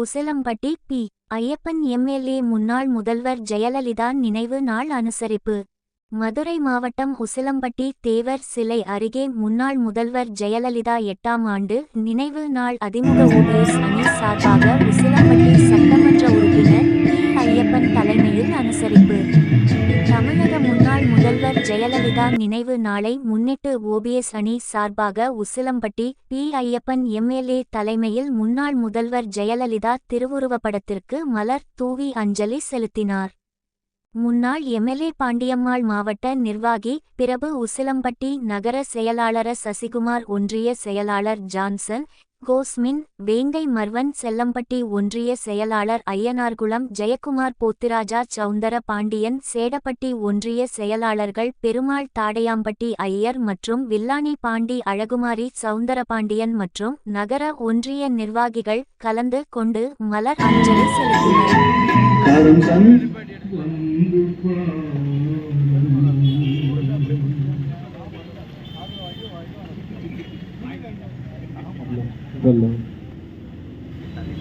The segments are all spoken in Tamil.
உசிலம்பட்டி பி. ஐயப்பன் எம்எல்ஏ முன்னாள் முதல்வர் ஜெயலலிதா நினைவு நாள் அனுசரிப்பு. மதுரை மாவட்டம் உசிலம்பட்டி தேவர் சிலை அருகே முன்னாள் முதல்வர் ஜெயலலிதா எட்டாம் ஆண்டு நினைவு நாள் அதிமுக ஓபிஎஸ் அணி சார்பாக உசிலம்பட்டி சட்ட ஜெயலலிதா நினைவு நாளை முன்னிட்டு ஓபிஎஸ் அணி சார்பாக உசிலம்பட்டி பி ஐயப்பன் எம்எல்ஏ தலைமையில் முன்னாள் முதல்வர் ஜெயலலிதா திருவுருவப்படத்திற்கு மலர் தூவி அஞ்சலி செலுத்தினார். முன்னாள் எம்எல்ஏ பாண்டியம்மாள் மாவட்ட நிர்வாகி பிரபு உசிலம்பட்டி நகர செயலாளர சசிகுமார் ஒன்றிய செயலாளர் ஜான்சன் கோஸ்மின் வேங்கை மர்வன் செல்லம்பட்டி ஒன்றிய செயலாளர் ஐயனார்குளம் ஜெயக்குமார் போத்திராஜா சவுந்தர பாண்டியன் சேடப்பட்டி ஒன்றிய செயலாளர்கள் பெருமாள் தாடையாம்பட்டி ஐயர் மற்றும் வில்லானி பாண்டி அழகுமாரி சவுந்தரபாண்டியன் மற்றும் நகர ஒன்றிய நிர்வாகிகள் கலந்து கொண்டு மலர் அஞ்சலி செலுத்தினர். காலம் தன்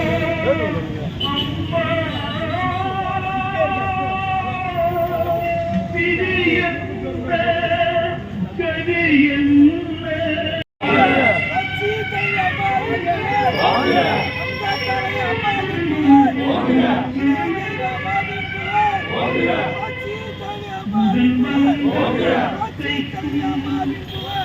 நிரந்தரம் இருந்திடுமா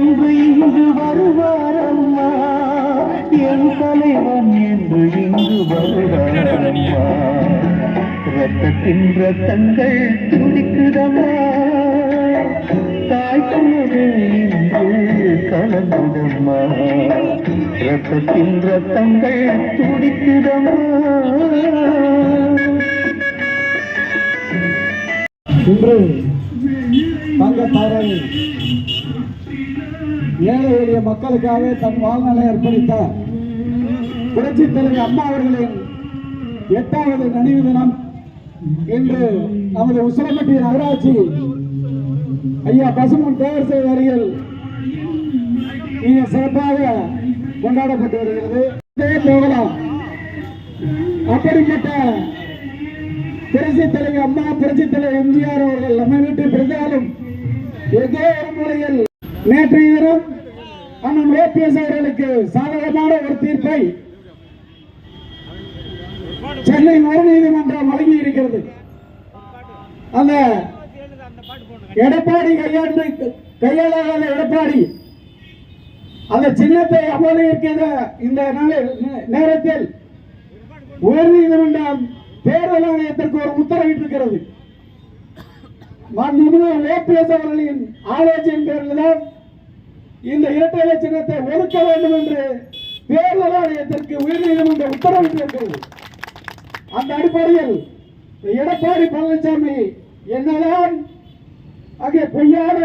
என்று இங்கு வருவார் அம்மா என் தலைவன் என்று இங்கு வருவார் அம்மா ரத்தத்தின் ரத்தங்கள் துடிக்குதம்மா. தாய்க்குள்ளது இன்று கலந்துதம்மா ரத்தத்தின் ரத்தங்கள் துடிக்குதம்மா. இன்று தங்க தாரணி. ஏழை எளிய மக்களுக்காக தன் வாழ்நாளை அர்ப்பணித்த புரட்சி தலைவர் அம்மா அவர்களின் எட்டாவது நினைவு தினம் இன்று நமது உசிலம்பட்டி நகராட்சி ஐயா பசுமன் தேவர் செய்த அருகில் மிக சிறப்பாக கொண்டாடப்பட்டு வருகிறது. போகலாம். அப்படிப்பட்ட புரட்சி தலைவர் அம்மா புரட்சி தலைவர் எம்ஜிஆர் அவர்கள் நம்ம வீட்டு பிறந்தாலும் ஏதோ ஒரு முறையில் நேற்று இரவு அண்ணன் அவர்களுக்கு சாதகமான ஒரு தீர்ப்பை சென்னை உயர்நீதிமன்றம் வழங்கி இருக்கிறது அந்த எடப்பாடி கையாண்டு கையாளாத எடப்பாடி அந்த சின்னத்தை அமலிருக்கிற இந்த நேரத்தில் உயர்நீதிமன்றம் தேர்தல் ஆணையத்திற்கு ஒரு உத்தரவிட்டிருக்கிறது. மாண்புமிகு ஓபிஎஸ் அவர்களின் ஆலோசனை பேரில் தான் இந்த இரட்டை இலை சின்னத்தை ஒதுக்க வேண்டும் என்று தேர்தல் ஆணையத்திற்கு உயர்நீதிமன்றம் உத்தரவிட்டிருக்கிறது அந்த அடிப்படையில் எடப்பாடி பழனிசாமி என்னதான் அங்கே பொய்யான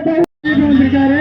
இருக்காரு